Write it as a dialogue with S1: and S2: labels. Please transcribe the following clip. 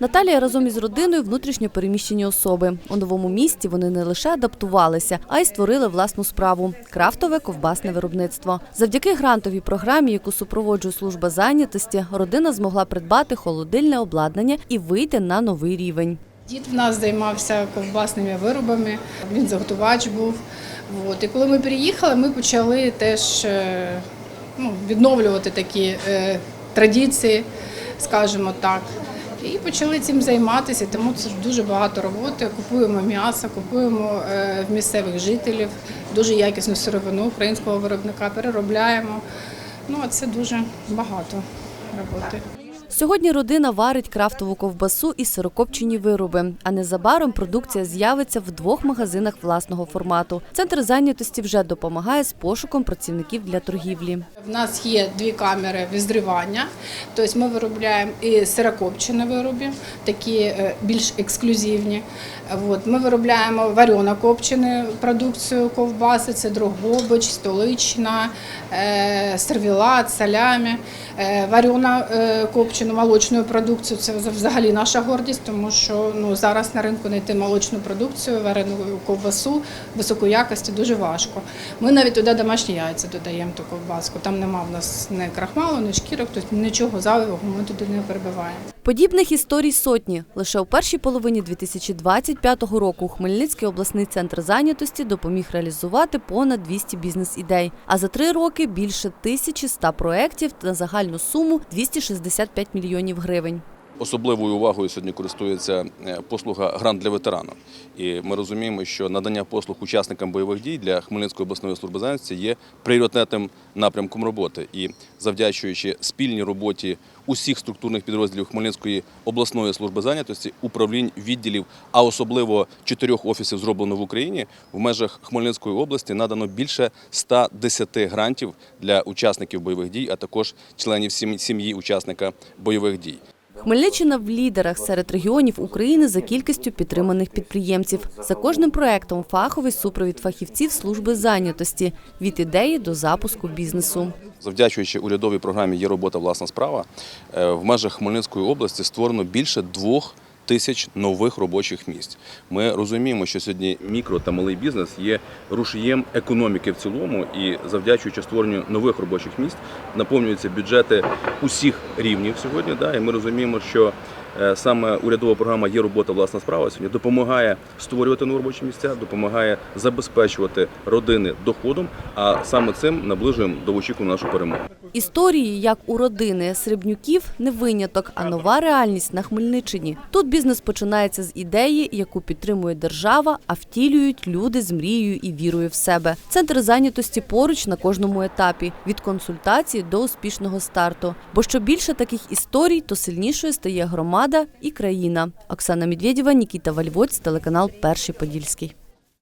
S1: Наталія разом із родиною внутрішньо переміщені особи. У новому місті вони не лише адаптувалися, а й створили власну справу крафтове ковбасне виробництво. Завдяки грантовій програмі, яку супроводжує служба зайнятості, родина змогла придбати холодильне обладнання і вийти на новий рівень.
S2: Дід в нас займався ковбасними виробами, він заготувач був. От. І коли ми переїхали, ми почали теж е, ну, відновлювати такі е, традиції, скажімо так. І почали цим займатися, тому це дуже багато роботи. Купуємо м'ясо, купуємо е, в місцевих жителів, дуже якісну сировину українського виробника, переробляємо. Ну, а це дуже багато роботи.
S1: Сьогодні родина варить крафтову ковбасу і сирокопчені вироби. А незабаром продукція з'явиться в двох магазинах власного формату. Центр зайнятості вже допомагає з пошуком працівників для торгівлі.
S2: В нас є дві камери візрівання, тобто ми виробляємо і сирокопчені вироби, такі е, більш ексклюзивні. Ми виробляємо варено копчену продукцію ковбаси, це дрогобич, столична, е, сервілат, салямі, е, варено е, копчену молочну продукцію. Це взагалі наша гордість, тому що ну, зараз на ринку знайти молочну продукцію, варену ковбасу високої якості дуже важко. Ми навіть туди домашні яйця додаємо ту ковбаску. Там нема в нас ні крахмалу, ні шкірок, тобто нічого зайвого ми туди не перебиваємо.
S1: Подібних історій сотні. Лише у першій половині 2025 року Хмельницький обласний центр зайнятості допоміг реалізувати понад 200 бізнес-ідей. А за три роки більше 1100 проєктів на загальну суму 265 мільйонів гривень.
S3: Особливою увагою сьогодні користується е, послуга грант для ветерана. І ми розуміємо, що надання послуг учасникам бойових дій для Хмельницької обласної служби зайнятості є пріоритетним напрямком роботи. І завдячуючи спільній роботі усіх структурних підрозділів Хмельницької обласної служби зайнятості, управлінь, відділів, а особливо чотирьох офісів зроблено в Україні, в межах Хмельницької області надано більше 110 грантів для учасників бойових дій, а також членів сім'ї учасника бойових дій.
S1: Хмельниччина в лідерах серед регіонів України за кількістю підтриманих підприємців. За кожним проектом фаховий супровід фахівців служби зайнятості від ідеї до запуску бізнесу.
S3: Завдячуючи урядовій програмі Є робота власна справа е, в межах Хмельницької області створено більше двох тисяч нових робочих місць. Ми розуміємо, що сьогодні мікро та малий бізнес є рушієм економіки в цілому, і завдячуючи створенню нових робочих місць наповнюються бюджети усіх рівнів сьогодні. Да, і ми розуміємо, що саме урядова програма Є робота власна справа сьогодні допомагає створювати нові робочі місця, допомагає забезпечувати родини доходом, а саме цим наближуємо до очікуваної нашу перемогу.
S1: Історії, як у родини Сребнюків, не виняток, а нова реальність на Хмельниччині. Тут бізнес починається з ідеї, яку підтримує держава, а втілюють люди з мрією і вірою в себе. Центр зайнятості поруч на кожному етапі від консультації до успішного старту. Бо що більше таких історій, то сильнішою стає громада і країна. Оксана Медведєва, Нікіта Вальвоць, телеканал Перший Подільський.